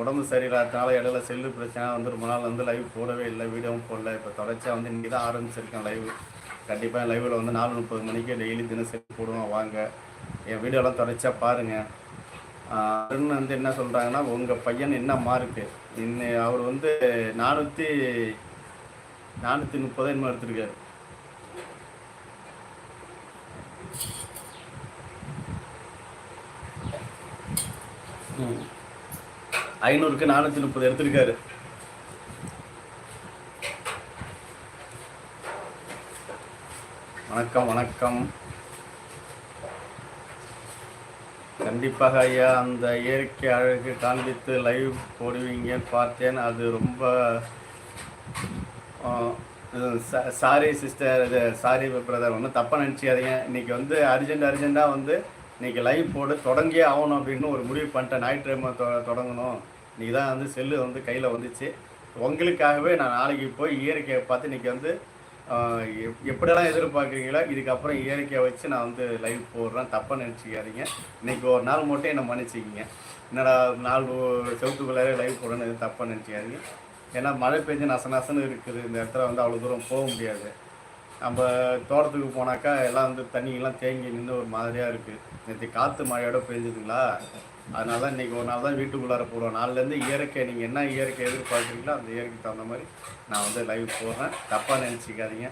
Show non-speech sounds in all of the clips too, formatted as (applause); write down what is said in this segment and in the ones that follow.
உடம்பு சரியில்லாதனால இடையில செல்லு பிரச்சனை வந்து ரொம்ப நாள் வந்து லைவ் போடவே இல்லை வீடியோவும் போடல. இப்போ தொடர்ச்சியாக வந்து இன்றைக்கி தான் ஆரம்பிச்சிருக்கேன் லைவ் கண்டிப்பாக லைவில் வந்து நாலு முப்பது மணிக்கு டெய்லி தினசரி போடுவோம் வாங்க. என் வீடியோலாம் தொடர்ச்சியாக பாருங்கள் அருண் வந்து என்ன சொல்கிறாங்கன்னா உங்கள் பையன் என்ன மார்க்கு இன்னும் அவர் வந்து நானூற்றி நானூற்றி முப்பது என்ன எடுத்திருக்காரு. ம். ஐநூறுக்கு நானூற்றி முப்பது எடுத்திருக்காரு. வணக்கம் வணக்கம். கண்டிப்பாக ஐயா அந்த இயற்கை அழகு காண்பித்து லைவ் போடுவீங்கன்னு பார்த்தேன். அது ரொம்ப சாரி சிஸ்டர் இது சாரி பிரதர் ஒன்றும் தப்பாக நினச்சிக்காதீங்க. இன்றைக்கி வந்து அர்ஜென்ட் அர்ஜெண்ட்டாக வந்து இன்றைக்கி லைவ் போட தொடங்கியே ஆகணும் அப்படின்னு ஒரு முடிவு பண்ணிட்டேன். ஞாயிற்றுக்கிழமை தொ தொடங்கணும். இன்றைக்கி தான் வந்து செல்லு வந்து கையில் வந்துச்சு. உங்களுக்காகவே நான் நாளைக்கு போய் இயற்கையை பார்த்து இன்றைக்கி வந்து எப்- எப்படியெல்லாம் எதிர்பார்க்குறீங்களோ இதுக்கப்புறம் இயற்கையை வச்சு நான் வந்து லைவ் போடுறேன். தப்பாக நினச்சிக்காதீங்க. இன்னைக்கு ஒரு நாள் மட்டும் என்னை மன்னிச்சிக்கிங்க. என்னடா நாலு செவத்துக்குள்ளாரே லைவ் போடுறேன்னு தப்பாக நினச்சிக்காதீங்க. ஏன்னா மழை பெஞ்சு நச நசன்னு இருக்குது. இந்த இடத்துல வந்து அவ்வளோ தூரம் போக முடியாது. நம்ம தோட்டத்துக்கு போனாக்கா எல்லாம் வந்து தண்ணியெல்லாம் தேங்கி நின்று ஒரு மாதிரியாக இருக்குது நேற்று காற்று மழையோட பெஞ்சுதுங்களா அதனால தான் இன்றைக்கி ஒரு நாள் தான் வீட்டுக்குள்ளார போகிறோம் நாள்லேருந்து இயற்கை நீங்கள் என்ன இயற்கை எதிர்பார்க்குறீங்களோ அந்த இயற்கைக்கு தகுந்த மாதிரி நான் வந்து லைவ் போடுறேன். தப்பாக நினச்சிக்காதீங்க.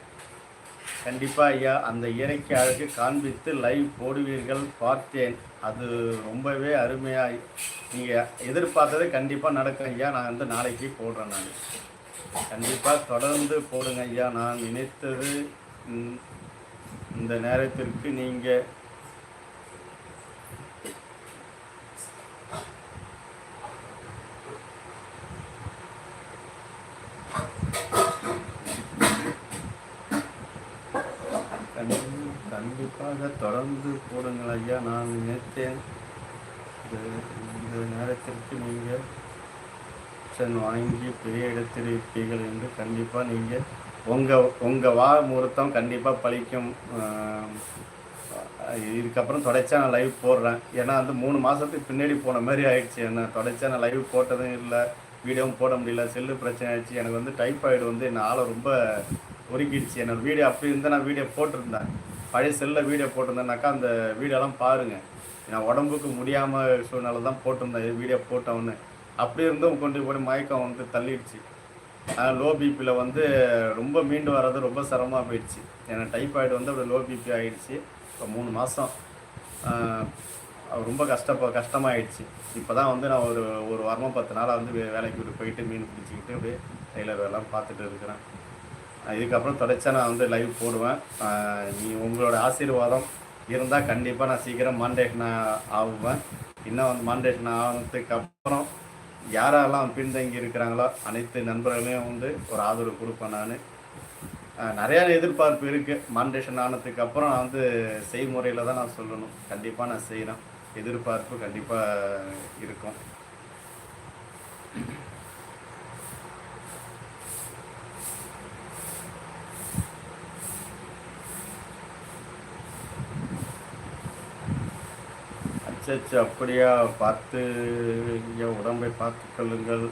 கண்டிப்பாக ஐயா அந்த இயற்கை அழகு காண்பித்து லைவ் போடுவீர்கள் பார்த்தேன். அது ரொம்பவே அருமையாக நீங்கள் எதிர்பார்த்தது கண்டிப்பாக நடக்கும் ஐயா. நான் வந்து நாளைக்கு போடுறேன் நான். கண்டிப்பாக தொடர்ந்து போடுங்க ஐயா. நான் நினைத்தது இந்த நேரத்திற்கு நீங்கள் கண்டிப்பாக தொடர்ந்து போடுங்கள் ஐயா. நான் நினைத்தேன். இந்த- இந்த நேரத்திற்கு நீங்கள் ஆப்ஷன் வாங்கி பெரிய இடத்திருப்பீர்கள் என்று கண்டிப்பாக நீங்கள் உங்கள் உங்கள் வா முகூர்த்தம் கண்டிப்பாக பழிக்கும் இதுக்கப்புறம் தொடர்ச்சியாக நான் லைவ் போடுறேன். ஏன்னா வந்து மூணு மாதத்துக்கு பின்னாடி போன மாதிரி ஆயிடுச்சு. என்ன தொடர்ச்சியாக நான் லைவ் போட்டதும் இல்லை வீடியோவும் போட முடியல செல்லு பிரச்சனை ஆயிடுச்சு. எனக்கு வந்து டைஃபாய்டு வந்து என்ன ஆளை ரொம்ப ஒருக்கிடுச்சு. என்னோடய வீடியோ அப்படி இருந்தால் நான் வீடியோ போட்டிருந்தேன். பழைய செல்லில் வீடியோ போட்டிருந்தேன்னாக்கா அந்த வீடியோலாம் பாருங்கள் நான் உடம்புக்கு முடியாமல் சூழ்நிலை தான் போட்டிருந்தேன். வீடியோ போட்டவொன்னு அப்படி இருந்தும் கொண்டு போய் மயக்கம் வந்து தள்ளிடுச்சு. லோ பிபியில் வந்து ரொம்ப மீண்டு வர்றது ரொம்ப சிரமமாக போயிடுச்சு. ஏன்னா டைஃபாய்டு வந்து அப்படி லோ பிபி ஆகிடுச்சு இப்போ மூணு மாதம் ரொம்ப கஷ்டப்ப கஷ்டமாயிடுச்சு. இப்போ தான் வந்து நான் ஒரு ஒரு வாரமாக பத்து நாளாக வந்து வேலைக்கு விட்டு போயிட்டு மீன் பிடிச்சிக்கிட்டு அப்படியே டெய்லர் வேலைலாம் பார்த்துட்டு இருக்கிறேன். இதுக்கப்புறம் தொடச்சா நான் வந்து லைவ் போடுவேன். நீ உங்களோட ஆசீர்வாதம் இருந்தால் கண்டிப்பாக நான் சீக்கிரம் மாண்டேஷன் ஆகுவேன். இன்னும் வந்து மாண்டேஷன் ஆனதுக்கு அப்புறம் யாரெல்லாம் பின்தங்கி இருக்கிறாங்களோ அனைத்து நண்பர்களையும் வந்து ஒரு ஆதரவு கொடுப்பேன் நான். நிறையா எதிர்பார்ப்பு இருக்குது மாண்டேஷன் ஆனதுக்கு அப்புறம் நான் வந்து செய்முறையில் தான் நான் சொல்லணும். கண்டிப்பாக நான் செய்கிறேன் எதிர்பார்ப்பு கண்டிப்பாக இருக்கும். அச்சச்சு அப்படியா? பார்த்து உடம்பை பார்த்து கொள்ளுங்கள்.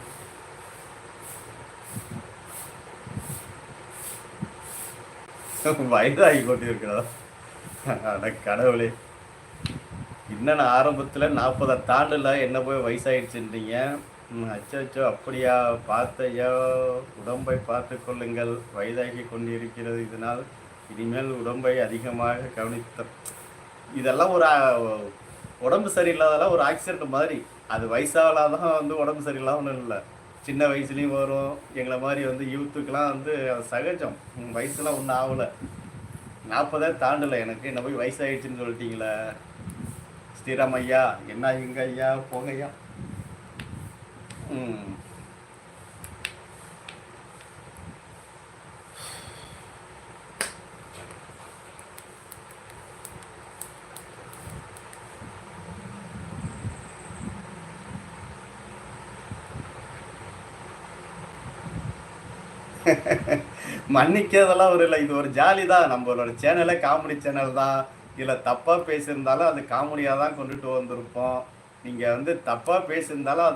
வயதாகி கொண்டிருக்கிறதா? அட கடவுளே. என்னென்ன நான் ஆரம்பத்தில் நாற்பதை தாண்டில் என்ன போய் வயசாகிடுச்சுன்றீங்க அச்சோ அப்படியா? பார்த்தையோ. உடம்பை பார்த்து கொள்ளுங்கள். வயதாகி கொண்டிருக்கிறது இதனால் இனிமேல் உடம்பை அதிகமாக கவனித்த இதெல்லாம் ஒரு உடம்பு சரியில்லாதெல்லாம் ஒரு ஆக்சிடென்ட் மாதிரி. அது வயசாகலாதான் வந்து உடம்பு சரியில்லாமல் இல்லை. சின்ன வயசுலேயும் வரும். எங்களை மாதிரி வந்து யூத்துக்கெலாம் வந்து அது சகஜம். வயசுலாம் ஒன்றும் ஆகலை. நாற்பதே தாண்டலை எனக்கு. என்ன போய் வயசாகிடுச்சின்னு சொல்லிட்டீங்களே. ஸ்ரீராம் ஐயா என்ன எங்க ஐயா போங்க ஐயா. ம். (laughs) மன்னிக்கிறதெல்லாம் ஒரு இல்லை. இது ஒரு ஜாலி தான். நம்மளோட சேனலே காமெடி சேனல் தான். இதில் தப்பாக பேசியிருந்தாலும் அது காமெடியாக தான் கொண்டுட்டு வந்திருப்போம். நீங்கள் வந்து தப்பாக பேசியிருந்தாலும் அது